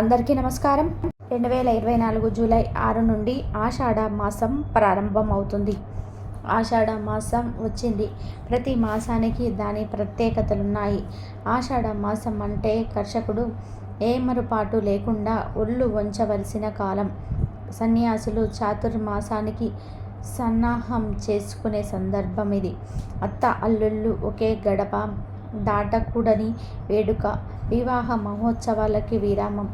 అందరికీ నమస్కారం. రెండు వేల ఇరవై నాలుగు జూలై ఆరు నుండి ఆషాఢ మాసం ప్రారంభం అవుతుంది ఆషాఢ మాసం వచ్చింది. ప్రతి మాసానికి దాని ప్రత్యేకతలున్నాయి. ఆషాఢ మాసం అంటే కర్షకుడు ఏమరుపాటు లేకుండా ఒళ్ళు వంచవలసిన కాలం. సన్యాసులు చాతుర్మాసానికి సన్నాహం చేసుకునే సందర్భం ఇది. అత్త అల్లుళ్ళు ఒకే గడప దాటకూడని వేడుక వివాహ మహోత్సవాలకి విరామం.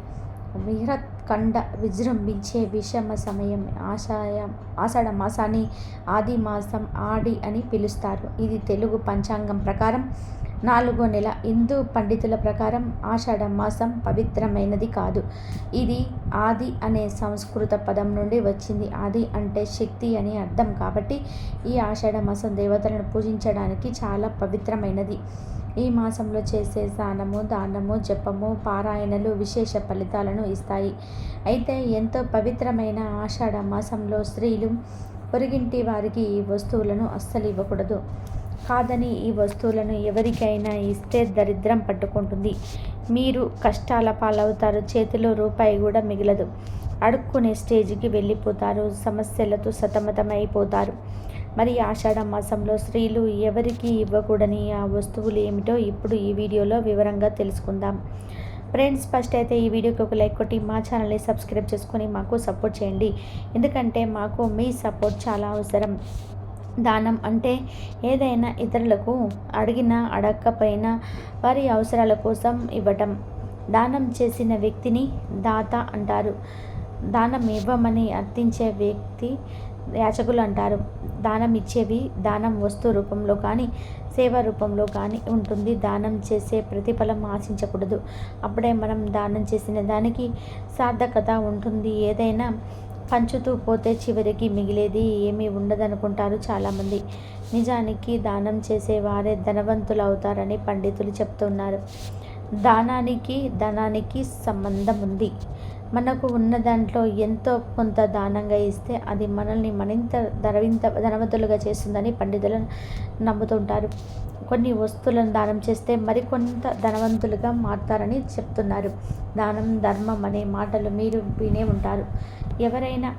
కండ విజృంభించే విషమ సమయం ఆషాయ ఆషాఢ మాసాన్ని ఆది మాసం ఆడి అని పిలుస్తారు. ఇది తెలుగు పంచాంగం ప్రకారం నాలుగో నెల. హిందూ పండితుల ప్రకారం ఆషాఢ మాసం పవిత్రమైనది కాదు. ఇది ఆది అనే సంస్కృత పదం నుండి వచ్చింది. ఆది అంటే శక్తి అని అర్థం కాబట్టి ఈ ఆషాఢ మాసం దేవతలను పూజించడానికి చాలా పవిత్రమైనది. ఈ మాసంలో చేసే స్నానము దానము జపము పారాయణలు విశేష ఫలితాలను ఇస్తాయి. అయితే ఎంతో పవిత్రమైన ఆషాఢ మాసంలో స్త్రీలు పొరిగింటి వారికి ఈ వస్తువులను అస్సలు ఇవ్వకూడదు. కాదని ఈ వస్తువులను ఎవరికైనా ఇస్తే దరిద్రం పట్టుకుంటుంది. మీరు కష్టాల పాలవుతారు చేతిలో రూపాయి కూడా మిగలదు. అడుక్కునే స్టేజ్కి వెళ్ళిపోతారు సమస్యలతో సతమతమైపోతారు. మరి ఆషాఢ మాసంలో స్త్రీలు ఎవరికి ఇవ్వకూడని ఆ వస్తువులు ఏమిటో ఇప్పుడు ఈ వీడియోలో వివరంగా తెలుసుకుందాం. ఫ్రెండ్స్ ఫస్ట్ అయితే ఈ వీడియోకి ఒక లైక్ కొట్టి మా ఛానల్ని సబ్స్క్రైబ్ చేసుకొని మాకు సపోర్ట్ చేయండి. ఎందుకంటే మాకు మీ సపోర్ట్ చాలా అవసరం. దానం అంటే ఏదైనా ఇతరులకు అడిగినా అడగకపోయినా వారి అవసరాల కోసం ఇవ్వటం. దానం చేసిన వ్యక్తిని దాత అంటారు. దానం ఇవ్వమని అర్థించే వ్యక్తి యాచకులు అంటారు. దానం ఇచ్చేవి దానం వస్తు రూపంలో కానీ సేవ రూపంలో కానీ ఉంటుంది. దానం చేసే ప్రతిఫలం ఆశించకూడదు. అప్పుడే మనం దానం చేసిన దానికి సార్థకత ఉంటుంది. ఏదైనా పంచుతూ పోతే చివరికి మిగిలేది ఏమీ ఉండదనుకుంటారు చాలామంది. నిజానికి దానం చేసేవారే ధనవంతులు అవుతారని పండితులు చెప్తున్నారు. దానానికి ధనానికి సంబంధం ఉంది మనకు ఉన్న దాంట్లో ఎంతో కొంత దానంగా ఇస్తే అది మనల్ని మరింత ధరవింత ధనవంతులుగా చేస్తుందని పండితులు నమ్ముతుంటారు. కొన్ని వస్తువులను దానం చేస్తే మరికొంత ధనవంతులుగా మారుతారని చెప్తున్నారు. దానం ధర్మం అనే మాటలు మీరు వినే ఉంటారు. ఎవరైనా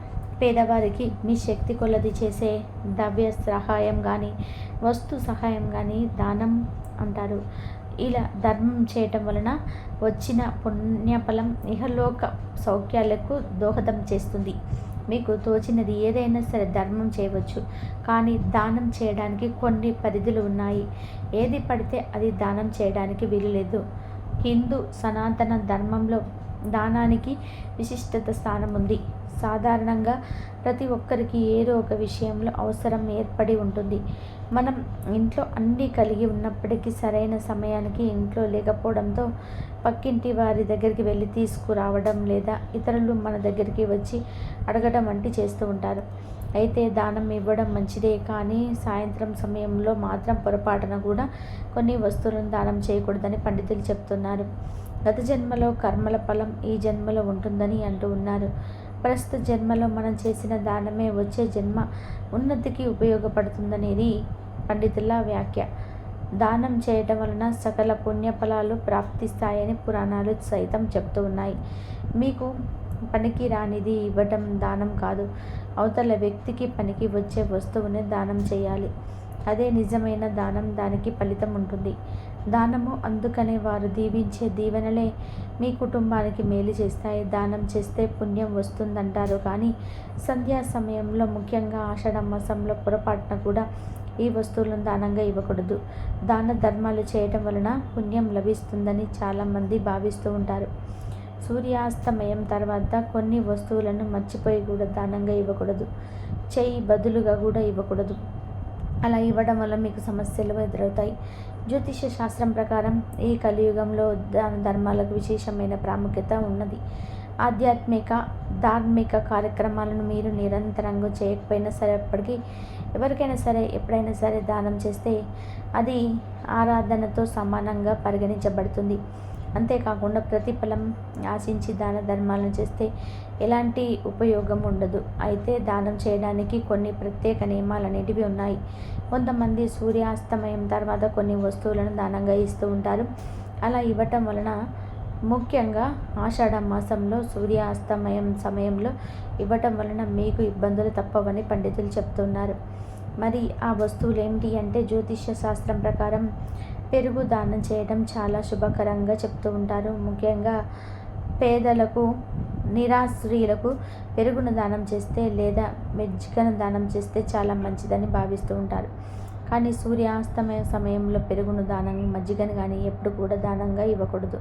పేదవారికి మీ శక్తి కొలది చేసే ద్రవ్య సహాయం కానీ వస్తు సహాయం కానీ దానం అంటారు. ఇలా ధర్మం చేయటం వలన వచ్చిన పుణ్యఫలం ఇహలోక సౌఖ్యాలకు దోహదం చేస్తుంది. మీకు తోచినది ఏదైనా సరే ధర్మం చేయవచ్చు. కానీ దానం చేయడానికి కొన్ని పరిధులు ఉన్నాయి. ఏది పడితే అది దానం చేయడానికి వీలు లేదు హిందూ సనాతన ధర్మంలో దానానికి విశిష్టత స్థానం ఉంది. సాధారణంగా ప్రతి ఒక్కరికి ఏదో ఒక విషయంలో అవసరం ఏర్పడి ఉంటుంది. మనం ఇంట్లో అన్నీ కలిగి ఉన్నప్పటికీ సరైన సమయానికి ఇంట్లో లేకపోవడంతో పక్కింటి వారి దగ్గరికి వెళ్ళి తీసుకురావడం లేదా ఇతరులు మన దగ్గరికి వచ్చి అడగడం వంటి చేస్తూ ఉంటారు. అయితే దానం ఇవ్వడం మంచిదే కానీ సాయంత్రం సమయంలో మాత్రం పొరపాటున కూడా కొన్ని వస్తువులను దానం చేయకూడదని పండితులు చెప్తున్నారు. గత జన్మలో కర్మల ఫలం ఈ జన్మలో ఉంటుందని అంటూ ఉన్నారు. ప్రస్తుత జన్మలో మనం చేసిన దానమే వచ్చే జన్మ ఉన్నతికి ఉపయోగపడుతుందనేది పండితుల వ్యాఖ్య. దానం చేయటం వలన సకల పుణ్యఫలాలు ప్రాప్తిస్తాయని పురాణాలు సైతం చెప్తూ ఉన్నాయి. మీకు పనికి రానిది ఇవ్వటం దానం కాదు. అవతల వ్యక్తికి పనికి వచ్చే వస్తువుని దానం చేయాలి. అదే నిజమైన దానం దానికి ఫలితం ఉంటుంది. దానము అందుకనే వారు దీవించే దీవెనలే మీ కుటుంబానికి మేలు చేస్తాయి. దానం చేస్తే పుణ్యం వస్తుందంటారు. కానీ సంధ్యా సమయంలో ముఖ్యంగా ఆషాఢ మాసంలో పొరపాటున కూడా ఈ వస్తువులను దానంగా ఇవ్వకూడదు. దాన ధర్మాలు చేయటం వలన పుణ్యం లభిస్తుందని చాలామంది భావిస్తూ ఉంటారు. సూర్యాస్తమయం తర్వాత కొన్ని వస్తువులను మర్చిపోయి కూడా దానంగా ఇవ్వకూడదు. చేయి బదులుగా కూడా ఇవ్వకూడదు. అలా ఇవ్వడం వల్ల మీకు సమస్యలు ఎదురవుతాయి. జ్యోతిష శాస్త్రం ప్రకారం ఈ కలియుగంలో దాన ధర్మాలకు విశేషమైన ప్రాముఖ్యత ఉన్నది. ఆధ్యాత్మిక ధార్మిక కార్యక్రమాలను మీరు నిరంతరంగా చేయకపోయినా సరే అప్పటికీ ఎవరికైనా సరే ఎప్పుడైనా సరే దానం చేస్తే అది ఆరాధనతో సమానంగా పరిగణించబడుతుంది. అంతేకాకుండా ప్రతిఫలం ఆశించి దాన ధర్మాలను చేస్తే ఎలాంటి ఉపయోగం ఉండదు. అయితే దానం చేయడానికి కొన్ని ప్రత్యేక నియమాలు అనేటివి ఉన్నాయి. కొంతమంది సూర్యాస్తమయం తర్వాత కొన్ని వస్తువులను దానంగా ఇస్తూ ఉంటారు. అలా ఇవ్వటం వలన ముఖ్యంగా ఆషాఢ మాసంలో సూర్యాస్తమయం సమయంలో ఇవ్వటం వలన మీకు ఇబ్బందులు తప్పవని పండితులు చెప్తున్నారు. మరి ఆ వస్తువులు ఏమిటి అంటే జ్యోతిష్య శాస్త్రం ప్రకారం పెరుగు దానం చేయడం చాలా శుభకరంగా చెప్తూ ఉంటారు. ముఖ్యంగా పేదలకు నిరాశ్రీలకు పెరుగును దానం చేస్తే లేదా మెజ్జికను దానం చేస్తే చాలా మంచిదని భావిస్తూ ఉంటారు. కానీ సూర్యాస్తమయ సమయంలో పెరుగును దానం మజ్జిగను కానీ ఎప్పుడు కూడా దానంగా ఇవ్వకూడదు.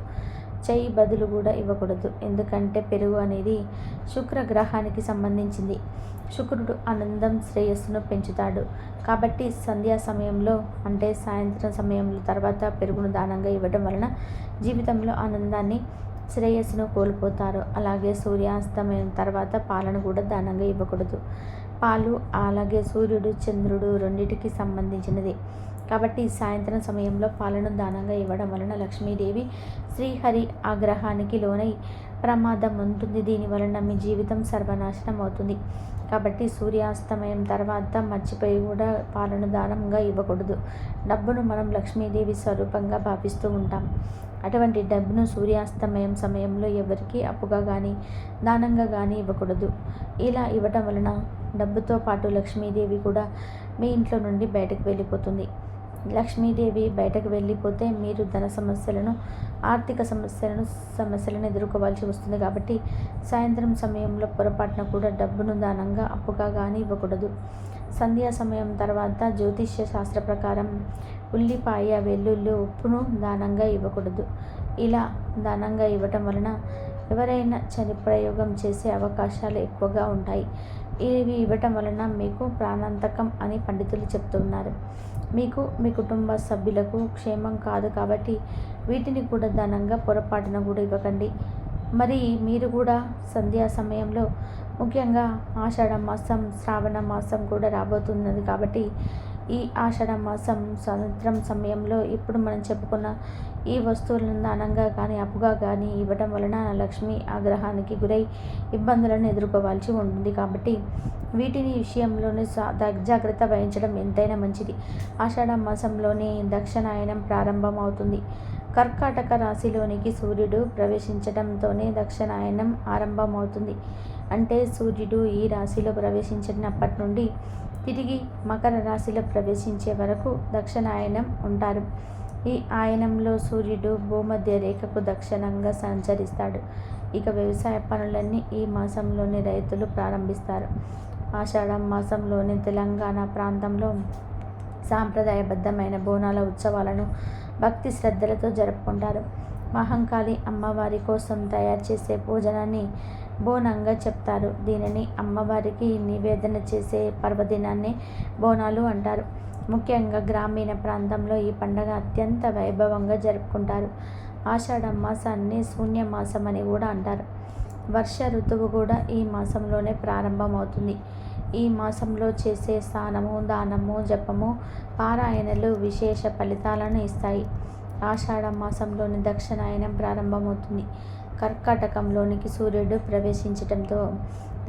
చెయ్యి బదులు కూడా ఇవ్వకూడదు. ఎందుకంటే పెరుగు అనేది శుక్ర గ్రహానికి సంబంధించింది. శుక్రుడు ఆనందం శ్రేయస్సును పెంచుతాడు. కాబట్టి సంధ్యా సమయంలో అంటే సాయంత్రం సమయంలో తర్వాత పెరుగును దానంగా ఇవ్వడం వలన జీవితంలో ఆనందాన్ని శ్రేయస్సును కోల్పోతారు. అలాగే సూర్యాస్తమయం తర్వాత పాలను కూడా దానంగా ఇవ్వకూడదు. పాలు అలాగే సూర్యుడు చంద్రుడు రెండింటికి సంబంధించినది. కాబట్టి సాయంత్రం సమయంలో పాలను దానంగా ఇవ్వడం వలన లక్ష్మీదేవి శ్రీహరి ఆగ్రహానికి లోనై ప్రమాదం ఉంటుంది. దీని వలన మీ జీవితం సర్వనాశనం అవుతుంది. కాబట్టి సూర్యాస్తమయం తర్వాత మర్చిపోయి కూడా పాలను దానంగా ఇవ్వకూడదు. డబ్బును మనం లక్ష్మీదేవి స్వరూపంగా భావిస్తూ ఉంటాం. అటువంటి డబ్బును సూర్యాస్తమయం సమయంలో ఎవరికి అప్పుగా కానీ దానంగా కానీ ఇవ్వకూడదు. ఇలా ఇవ్వటం వలన డబ్బుతో పాటు లక్ష్మీదేవి కూడా మీ ఇంట్లో నుండి బయటకు వెళ్ళిపోతుంది. లక్ష్మీదేవి బయటకు వెళ్ళిపోతే మీరు ధన సమస్యలను ఆర్థిక సమస్యలను సమస్యలను ఎదుర్కోవాల్సి వస్తుంది కాబట్టి సాయంత్రం సమయంలో పొరపాటున కూడా డబ్బును దానంగా అప్పుగా కానీ ఇవ్వకూడదు. సంధ్యా సమయం తర్వాత జ్యోతిష్య శాస్త్ర ప్రకారం ఉల్లిపాయ వెల్లుల్లి ఉప్పును దానంగా ఇవ్వకూడదు. ఇలా దానంగా ఇవ్వటం వలన ఎవరైనా చని ప్రయోగం చేసే అవకాశాలు ఎక్కువగా ఉంటాయి. ఇవి ఇవ్వటం వలన మీకు ప్రాణాంతకం అని పండితులు చెప్తున్నారు. మీకు మీ కుటుంబ సభ్యులకు క్షేమం కాదు కాబట్టి వీటిని కూడా దానంగా పొరపాటున కూడా ఇవ్వకండి. మరి మీరు కూడా సంధ్యా సమయంలో ముఖ్యంగా ఆషాఢ మాసం శ్రావణ మాసం కూడా రాబోతున్నది కాబట్టి ఈ ఆషాఢ మాసం సాయంత్రం సమయంలో ఇప్పుడు మనం చెప్పుకున్న ఈ వస్తువులను దానంగా కానీ అప్పుగా కానీ ఇవ్వడం వలన లక్ష్మి ఆగ్రహానికి గురై ఇబ్బందులను ఎదుర్కోవాల్సి ఉంటుంది. కాబట్టి వీటిని విషయంలోనే జాగ్రత్త వహించడం ఎంతైనా మంచిది. ఆషాఢ మాసంలోనే దక్షిణాయనం ప్రారంభం అవుతుంది కర్కాటక రాశిలోనికి సూర్యుడు ప్రవేశించడంతోనే దక్షిణాయనం ఆరంభమవుతుంది. అంటే సూర్యుడు ఈ రాశిలో ప్రవేశించినప్పటి నుండి తిరిగి మకర రాశిలో ప్రవేశించే వరకు దక్షిణాయనం ఉంటారు. ఈ ఆయనంలో సూర్యుడు భూమధ్య రేఖకు దక్షిణంగా సంచరిస్తాడు. ఇక వ్యవసాయ పనులన్నీ ఈ మాసంలోని రైతులు ప్రారంభిస్తారు. ఆషాఢం మాసంలోని తెలంగాణ ప్రాంతంలో సాంప్రదాయబద్ధమైన బోనాల ఉత్సవాలను భక్తి శ్రద్ధలతో జరుపుకుంటారు. మహంకాళి అమ్మవారి కోసం తయారు చేసే భోజనాన్ని బోనంగా చెప్తారు. దీనిని అమ్మవారికి నివేదన చేసే పర్వదినాన్ని బోనాలు అంటారు. ముఖ్యంగా గ్రామీణ ప్రాంతంలో ఈ పండుగ అత్యంత వైభవంగా జరుపుకుంటారు. ఆషాఢ మాసాన్ని శూన్య మాసం అని కూడా అంటారు. వర్ష ఋతువు కూడా ఈ మాసంలోనే ప్రారంభమవుతుంది. ఈ మాసంలో చేసే స్నానము దానము జపము పారాయణలు విశేష ఫలితాలను ఇస్తాయి. ఆషాఢ మాసంలోని దక్షిణాయనం ప్రారంభమవుతుంది. కర్కాటకంలోనికి సూర్యుడు ప్రవేశించడంతో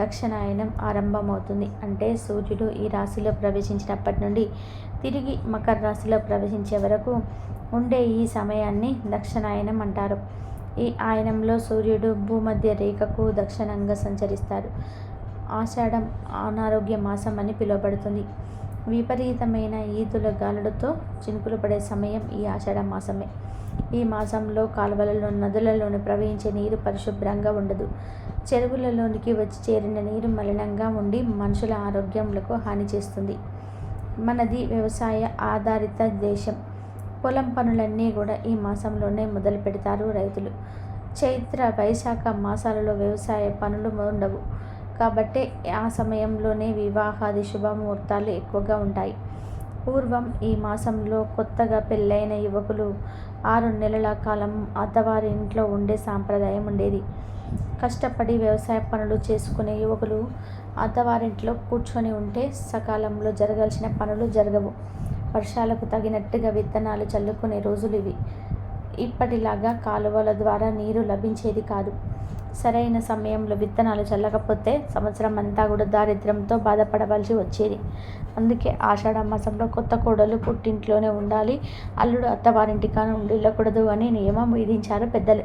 దక్షిణాయనం ఆరంభమవుతుంది. అంటే సూర్యుడు ఈ రాశిలో ప్రవేశించినప్పటి నుండి తిరిగి మకర రాశిలో ప్రవేశించే వరకు ఉండే ఈ సమయాన్ని దక్షిణాయనం అంటారు. ఈ ఆయనంలో సూర్యుడు భూమధ్య రేఖకు దక్షిణంగా సంచరిస్తారు ఆషాఢం అనారోగ్య మాసం అని పిలువబడుతుంది. విపరీతమైన ఈదుల గాలులతో చినుకులు పడే సమయం ఈ ఆషాఢ మాసమే. ఈ మాసంలో కాలువలలో నదులలోని ప్రవహించే నీరు పరిశుభ్రంగా ఉండదు. చెరువులలోనికి వచ్చి చేరిన నీరు మలినంగా ఉండి మనుషుల ఆరోగ్యములకు హాని చేస్తుంది. మనది వ్యవసాయ ఆధారిత దేశం. పొలం పనులన్నీ కూడా ఈ మాసంలోనే మొదలు పెడతారు రైతులు. చైత్ర వైశాఖ మాసాలలో వ్యవసాయ పనులు ఉండవు. కాబట్టి ఆ సమయంలోనే వివాహాది శుభముహూర్తాలు ఎక్కువగా ఉంటాయి. పూర్వం ఈ మాసంలో కొత్తగా పెళ్ళైన యువకులు ఆరు నెలల కాలం అత్తవారి ఇంట్లో ఉండే సాంప్రదాయం ఉండేది. కష్టపడి వ్యవసాయ పనులు చేసుకునే యువకులు అత్తవారింట్లో కూర్చొని ఉంటే సకాలంలో జరగాల్సిన పనులు జరగవు. వర్షాలకు తగినట్టుగా విత్తనాలు చల్లుకునే రోజులు ఇవి. ఇప్పటిలాగా కాలువల ద్వారా నీరు లభించేది కాదు. సరైన సమయంలో విత్తనాలు చల్లకపోతే సంవత్సరం అంతా కూడా దారిద్ర్యంతో బాధపడవలసి వచ్చేది. అందుకే ఆషాఢ మాసంలో కొత్త కోడలు పుట్టింట్లోనే ఉండాలి. అల్లుడు అత్తవారింటికాను ఉండకూడదు అని నియమం విధించారు పెద్దలు.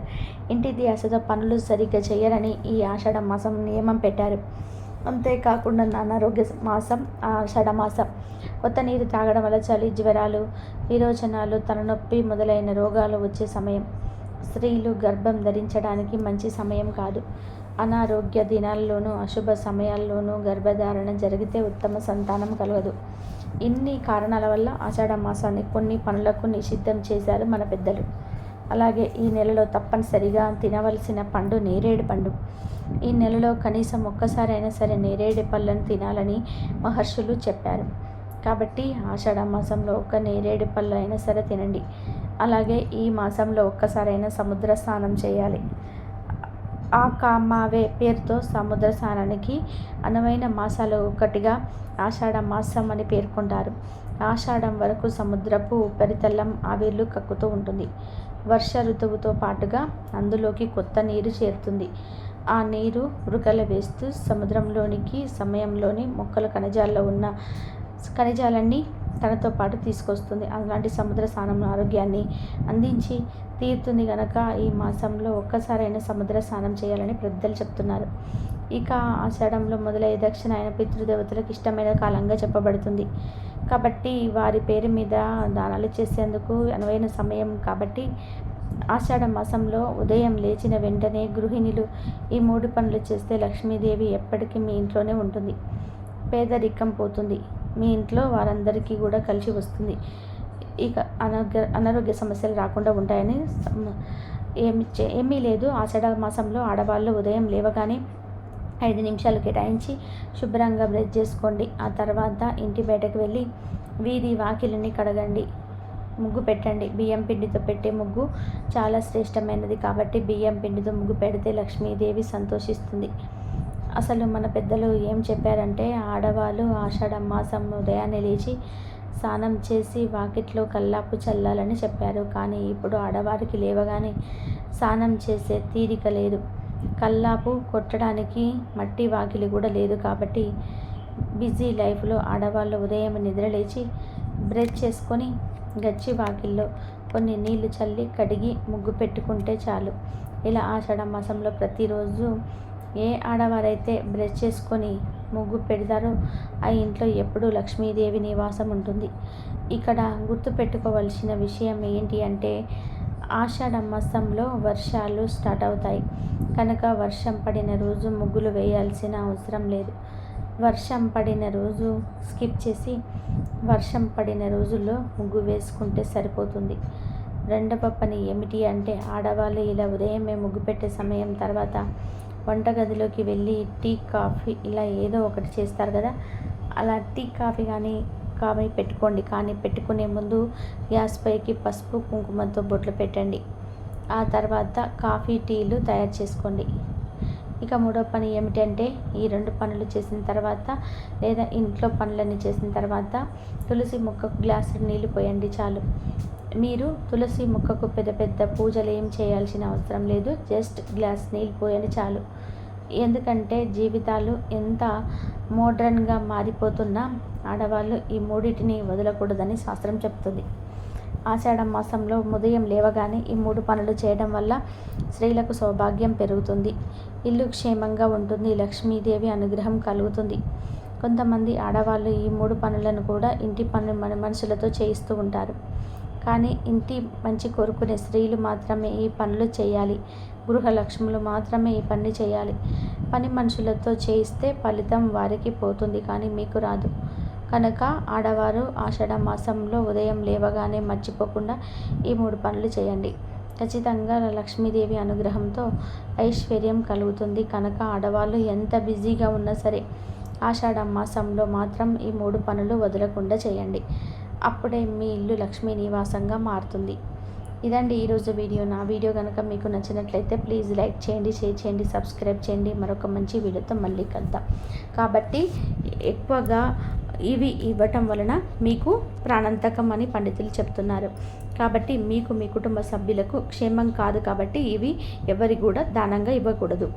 ఇంటి ధ్యాసతో పనులు సరిగ్గా చేయరని ఈ ఆషాఢ మాసం నియమం పెట్టారు. అంతేకాకుండా అనారోగ్య మాసం ఆషాఢ మాసం కొత్త నీరు తాగడం వల్ల చలి జ్వరాలు విరోచనాలు తలనొప్పి మొదలైన రోగాలు వచ్చే సమయం. స్త్రీలు గర్భం ధరించడానికి మంచి సమయం కాదు. అనారోగ్య దినాల్లోనూ అశుభ సమయాల్లోనూ గర్భధారణ జరిగితే ఉత్తమ సంతానం కలగదు. ఇన్ని కారణాల వల్ల ఆషాఢ మాసాన్ని కొన్ని పనులకు నిషిద్ధం చేశారు మన పెద్దలు. అలాగే ఈ నెలలో తప్పనిసరిగా తినవలసిన పండు నేరేడు పండు. ఈ నెలలో కనీసం ఒక్కసారైనా సరే నేరేడు పళ్ళను తినాలని మహర్షులు చెప్పారు. కాబట్టి ఆషాఢ మాసంలో ఒక నేరేడు పళ్ళు అయినా సరే తినండి. అలాగే ఈ మాసంలో ఒక్కసారైనా సముద్ర స్నానం చేయాలి. ఆ కామావే పేరుతో సముద్ర స్నానానికి అనువైన మాసాలు ఒకటిగా ఆషాఢ మాసం అని పేర్కొంటారు. ఆషాఢం వరకు సముద్రపు ఉపరితలం ఆవిర్లు కక్కుతూ ఉంటుంది. వర్ష ఋతువుతో పాటుగా అందులోకి కొత్త నీరు చేరుతుంది. ఆ నీరు ఉరకలు వేస్తూ సముద్రంలోనికి సమయంలోని మొక్కల కణజాల్లో ఉన్న ఖనిజాలన్నీ తనతో పాటు తీసుకొస్తుంది. అలాంటి సముద్ర స్నానం ఆరోగ్యాన్ని అందించి తీరుతుంది కనుక ఈ మాసంలో ఒక్కసారైనా సముద్ర స్నానం చేయాలని పెద్దలు చెప్తున్నారు. ఇక ఆషాఢంలో మొదలయ్యే దక్షిణ ఆయన పితృదేవతలకు ఇష్టమైన కాలంగా చెప్పబడుతుంది. కాబట్టి వారి పేరు మీద దానాలు చేసేందుకు అనువైన సమయం కాబట్టి ఆషాఢ మాసంలో ఉదయం లేచిన వెంటనే గృహిణులు ఈ మూడు పనులు చేస్తే లక్ష్మీదేవి ఎప్పటికీ మీ ఇంట్లోనే ఉంటుంది. పేదరికం పోతుంది. మీ ఇంట్లో వారందరికీ కూడా కలిసి వస్తుంది. ఇక అనారోగ్య అనారోగ్య సమస్యలు రాకుండా ఉంటాయని ఏమి ఏమీ లేదు. ఆషాఢ మాసంలో ఆడవాళ్ళు ఉదయం లేవగానే ఐదు నిమిషాలు కేటాయించి శుభ్రంగా బ్రష్ చేసుకోండి. ఆ తర్వాత ఇంటి బయటకు వెళ్ళి వీధి వాకిలిని కడగండి. ముగ్గు పెట్టండి. బియ్యం పిండితో పెట్టే ముగ్గు చాలా శ్రేష్టమైనది కాబట్టి బియ్యం పిండితో ముగ్గు పెడితే లక్ష్మీదేవి సంతోషిస్తుంది. అసలు మన పెద్దలు ఏం చెప్పారంటే ఆడవాళ్ళు ఆషాఢ మాసం ఉదయాన్నే లేచి స్నానం చేసి వాకిట్లో కల్లాపు చల్లాలని చెప్పారు. కానీ ఇప్పుడు ఆడవారికి లేవగానే స్నానం చేసే తీరిక లేదు. కల్లాపు కొట్టడానికి మట్టి వాకిలి కూడా లేదు కాబట్టి బిజీ లైఫ్లో ఆడవాళ్ళు ఉదయం నిద్రలేచి బ్రష్ చేసుకొని గచ్చి వాకిల్లో కొన్ని నీళ్ళు చల్లి కడిగి ముగ్గు పెట్టుకుంటే చాలు. ఇలా ఆషాఢ మాసంలో ప్రతిరోజు ఏ ఆడవారైతే బ్రష్ చేసుకొని ముగ్గు పెడతారో ఆ ఇంట్లో ఎప్పుడూ లక్ష్మీదేవి నివాసం ఉంటుంది. ఇక్కడ గుర్తుపెట్టుకోవలసిన విషయం ఏంటి అంటే ఆషాఢ మాసంలో వర్షాలు స్టార్ట్ అవుతాయి. కనుక వర్షం పడిన రోజు ముగ్గులు వేయాల్సిన అవసరం లేదు. వర్షం పడిన రోజు స్కిప్ చేసి వర్షం పడిన రోజుల్లో ముగ్గు వేసుకుంటే సరిపోతుంది. రెండవ పని ఏమిటి అంటే ఆడవాళ్ళు ఇలా ఉదయమే ముగ్గు పెట్టే సమయం తర్వాత వంటగదిలోకి వెళ్ళి టీ కాఫీ ఇలా ఏదో ఒకటి చేస్తారు కదా. అలా టీ కాఫీ కానీ కాఫీ పెట్టుకోండి. కానీ పెట్టుకునే ముందు గ్యాస్ పైకి పసుపు కుంకుమతో బొట్లు పెట్టండి. ఆ తర్వాత కాఫీ టీలు తయారు చేసుకోండి. ఇక మూడో పని ఏమిటంటే ఈ రెండు పనులు చేసిన తర్వాత లేదా ఇంట్లో పనులన్నీ చేసిన తర్వాత తులసి మొక్కకు గ్లాసు నీళ్ళు పోయండి చాలు. మీరు తులసి మొక్కకు పెద్ద పెద్ద పూజలు ఏం చేయాల్సిన అవసరం లేదు. జస్ట్ గ్లాస్ నీళ్ళు పోయండి చాలు. ఎందుకంటే జీవితాలు ఎంత మోడ్రన్గా మారిపోతున్నా ఆడవాళ్ళు ఈ మూడింటిని వదలకూడదని శాస్త్రం చెప్తుంది. ఆషాఢ మాసంలో ఉదయం లేవగానే ఈ మూడు పనులు చేయడం వల్ల స్త్రీలకు సౌభాగ్యం పెరుగుతుంది. ఇల్లు క్షేమంగా ఉంటుంది. లక్ష్మీదేవి అనుగ్రహం కలుగుతుంది. కొంతమంది ఆడవాళ్ళు ఈ మూడు పనులను కూడా ఇంటి పనులు మన మనుషులతో చేయిస్తూ ఉంటారు. కానీ ఇంటి మంచి కోరుకునే స్త్రీలు మాత్రమే ఈ పనులు చేయాలి. గృహలక్ష్ములు మాత్రమే ఈ పని చేయాలి. పని మనుషులతో చేయిస్తే ఫలితం వారికి పోతుంది. కానీ మీకు రాదు. కనుక ఆడవారు ఆషాఢ మాసంలో ఉదయం లేవగానే మర్చిపోకుండా ఈ మూడు పనులు చేయండి. ఖచ్చితంగా లక్ష్మీదేవి అనుగ్రహంతో ఐశ్వర్యం కలుగుతుంది. కనుక ఆడవాళ్ళు ఎంత బిజీగా ఉన్నా సరే ఆషాఢ మాసంలో మాత్రం ఈ మూడు పనులు వదలకుండా చేయండి. అప్పుడే మీ ఇల్లు లక్ష్మీ నివాసంగా మారుతుంది. ఇదండి ఈరోజు వీడియో. నా వీడియో కనుక మీకు నచ్చినట్లయితే ప్లీజ్ లైక్ చేయండి షేర్ చేయండి సబ్స్క్రైబ్ చేయండి. మరొక మంచి వీడియోతో మళ్ళీ కలుద్దాం. కాబట్టి ఎక్కువగా ఇవి ఇవ్వటం వలన మీకు ప్రాణాంతకం అని పండితులు చెప్తున్నారు. కాబట్టి మీకు మీ కుటుంబ సభ్యులకు క్షేమం కాదు కాబట్టి ఇవి ఎవరి కూడా దానంగా ఇవ్వకూడదు.